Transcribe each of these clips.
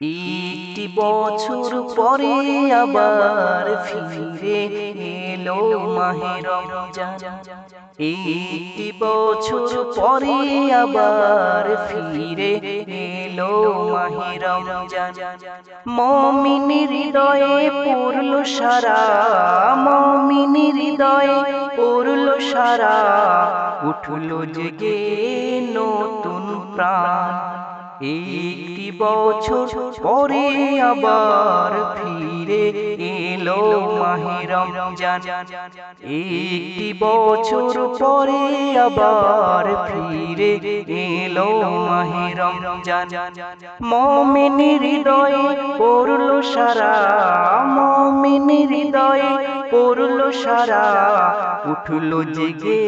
একটি বছর পরে আবার ফিরে এলো মাহে রমজান। একটি বছর পরে আবার ফিরে এলো মাহে রমজান। মমিন হৃদয়ে পড়ল সারা, মমিন হৃদয়ে পড়ল সারা। উঠল জেগে নতুন প্রাণ। একটি বছর পরে আবার ফিরে এলো মাহে রমজান। একটি বছর পরে আবার ফিরে এলো মাহে রমজান। মমিন হৃদয়ে পড়ল সারা, মমিন হৃদয়ে পড়ল সারা। উঠল জেগে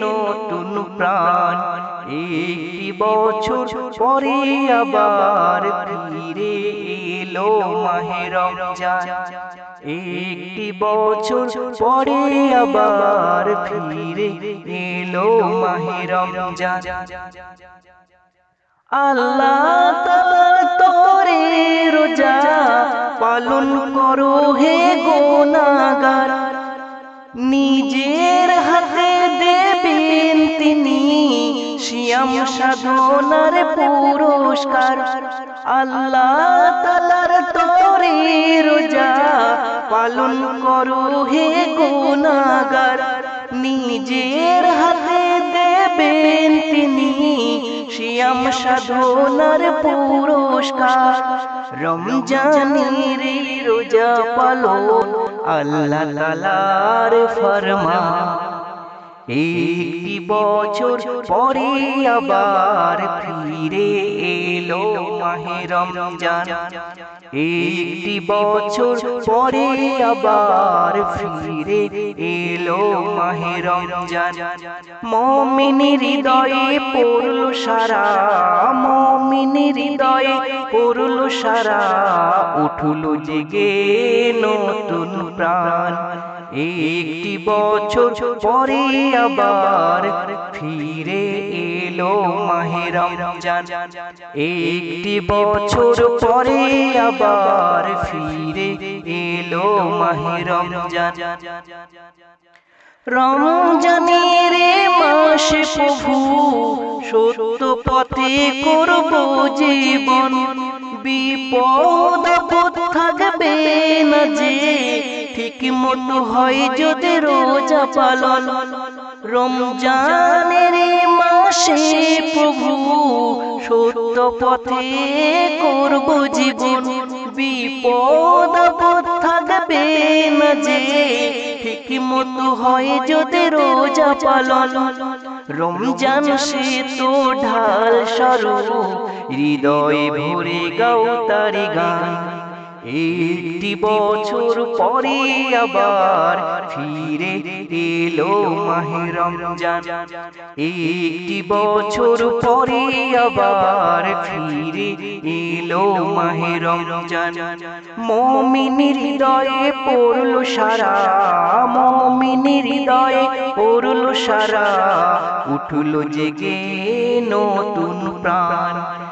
নতুন প্রাণ। একটি বছর পরে আবার ফিরে এলো মাহে রমজান। একটি বছর পরে আবার ফিরে এলো মাহে রমজান। আল্লাহ তোরে রোজা পালন করো হে গো গোনাগার। নিজের শিয়াম সাধনার পুরস্কার। আল্লাহ তালার তোরে রোজা পালন করো হে গুনাগার নিজের হাতে দেবেন তিনি শিয়াম সাধনার পুরস্কার। রমজানের রোজা পালন আল্লাহ তালার ফরমা একটি বছর পরে আবার ফিরে এলো মাহে রমজান। একটি বছর পরে আবার ফিরে এলো মাহে রমজান। মমিন হৃদয়ে পড়ল সারা মমিন হৃদয়ে পড়ল সারা, উঠল জেগে নতুন প্রাণ। একটি বছর পরে আবার ফিরে এলো মাহে রমজান। একটি বছর পরে আবার ফিরে এলো মাহে রমজান। রমজানের মাসে প্রভু, সত্য পথে করব জীবন। বিপদ থাকবে না যে ঠিক মতো হয় যদি রোজা পালন। রমজানের মাসে প্রভু সত্য পথে করব জীবন। বিপদ থাকবে না যে, ঠিক মতো হয় যদি রোজা পালন। রমজান সে তো ঢাল স্বরূপ, হৃদয় ভরে গাও তারি গান। একটি বছর পরে আবার ফিরে এলো মাহে রমজান। একটি বছর পরে আবার ফিরে এলো মাহে রমজান। মমিন হৃদয়ে পড়ল সারা মমিন হৃদয়ে পড়ল সারা। উঠল জেগে নতুন প্রাণ।